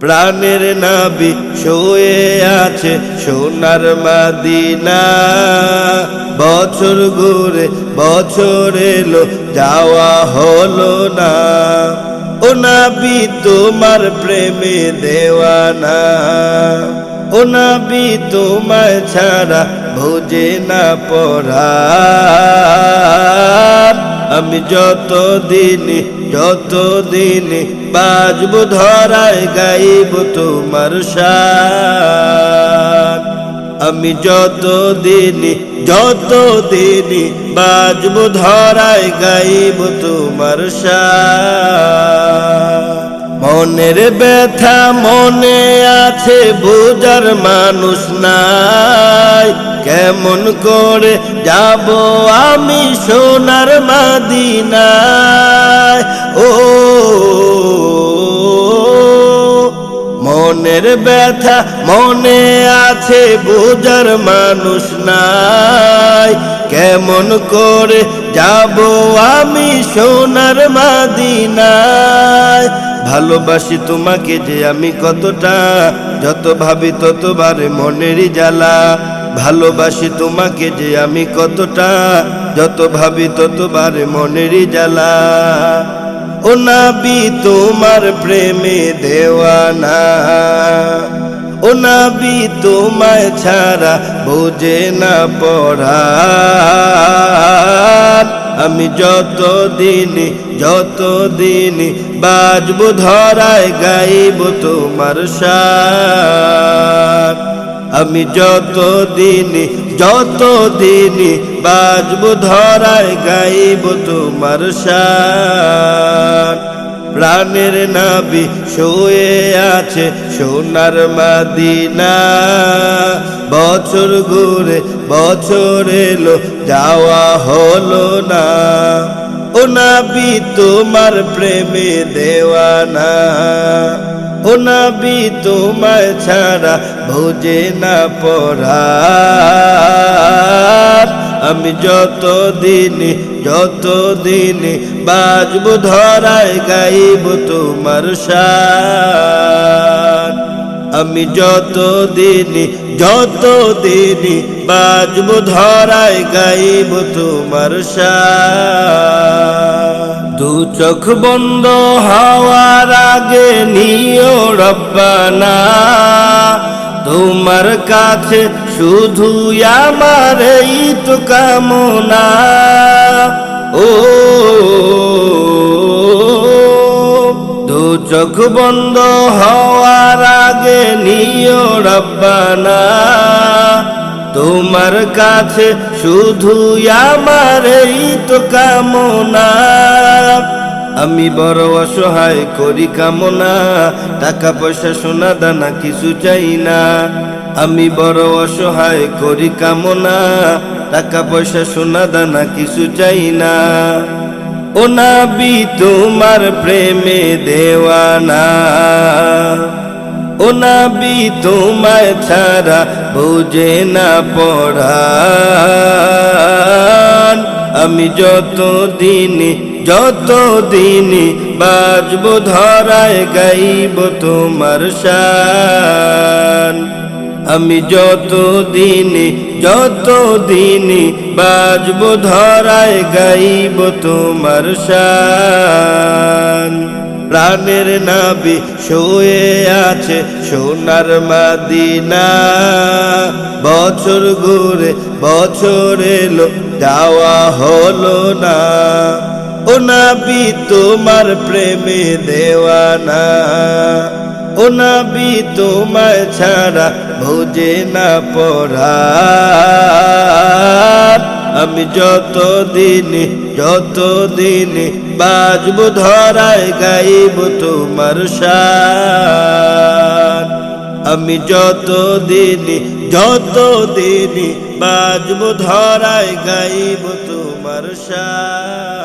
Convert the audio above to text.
প্রাণের নাবি শুয়ে আছে সোনার মাদিনা। বছর ঘুরে বছর এলো, যাওয়া হলো না। ও নাবি, তোমার প্রেমে দেওয়ানা। ও নাবি, তোমায় ছাড়া ভোজে না পড়া। আমি যত দিন যত দিন বাজব ধরায় গাইব তোমার শান আমি যত দিন যত দিন বাজব ধরায় গাইব তোমার শান মনের ব্যথা মনে আছে, বোঝার মানুষ নাই। কেমন করে যাব আমি সোনার মাদিনায়? ও, মনের ব্যথা মনে আছে, বোঝার মানুষ নাই। কেমন করে যাব আমি সোনার মাদিনায়? ভালোবাসি তোমাকে যে আমি কতটা, যত ভাবি ততবারে মনেরই জ্বালা। ভালোবাসি তোমাকে যে আমি কতটা, যত ভাবি ততবারে মনেরই জ্বালা। ও নাবি, তোমার প্রেমে দেওয়ানা। ও নাবি, তোমায় ছাড়া বোঝে না পড়া আমি যত দিন যত দিন বাজবো ধরায় গাইব তোমার শান আমি যত দিন যত দিন বাজবো ধরায় গাইব তোমার শান। প্রাণের নাবি শুয়ে আছে সোনার মাদিনা। বছর ঘুরে বছর এলো, যাওয়া হলো না। ও নাবি, তোমার প্রেমে দেওয়ানা। ও নাবি, তোমায় ছাড়া ভোজে না পড়া। আমি যত দিন যত দিন বাজব, ধরায় গাইব তোমার শান। আমি যত দিন যত দিন বাজব, ধরায় গাইব তোমার শান। দু চোখ বন্ধ হওয়ার আগে নিও রব্বানা। তোমার কাছে শুধু আমার এই তো কামনা। ও দু চোখ বন্ধ হওয়ার আগে নিও রব্বানা। তোমার কাছে শুধু আমার এই তো কামনা। আমি বড় অসহায়, করি কামনা। টাকা পয়সা, সোনা দানা কিছু চাই না। আমি বড় অসহায়, করি কামনা। টাকা পয়সা, সোনা দানা কিছু চাই না। ও নাবি, তোমার প্রেমে দেওয়ানা। ও নাবি, তোমায় ছাড়া বুঝে না পড়া আমি যত দিন যত দিন বাজব, ধরায় গাইব তোমার শান। আমি যত দিন যত দিন বাজব, ধরায় গাইব তোমার শান। প্রাণের নাবি শুয়ে আছে সোনার মাদিনা। বছর ঘুরে বছর এলো, যাওয়া হলো না। ও নাবি, তোমার প্রেমে দেওয়ানা। ও নাবি, তোমায় ছাড়া ভোজে না পড়া। আমি যত দিন যত দিন বাজব ধরায় গাইব তোমার শান। আমি যত দিন যত দিন বাজব ধরায় গাইব তোমার শান।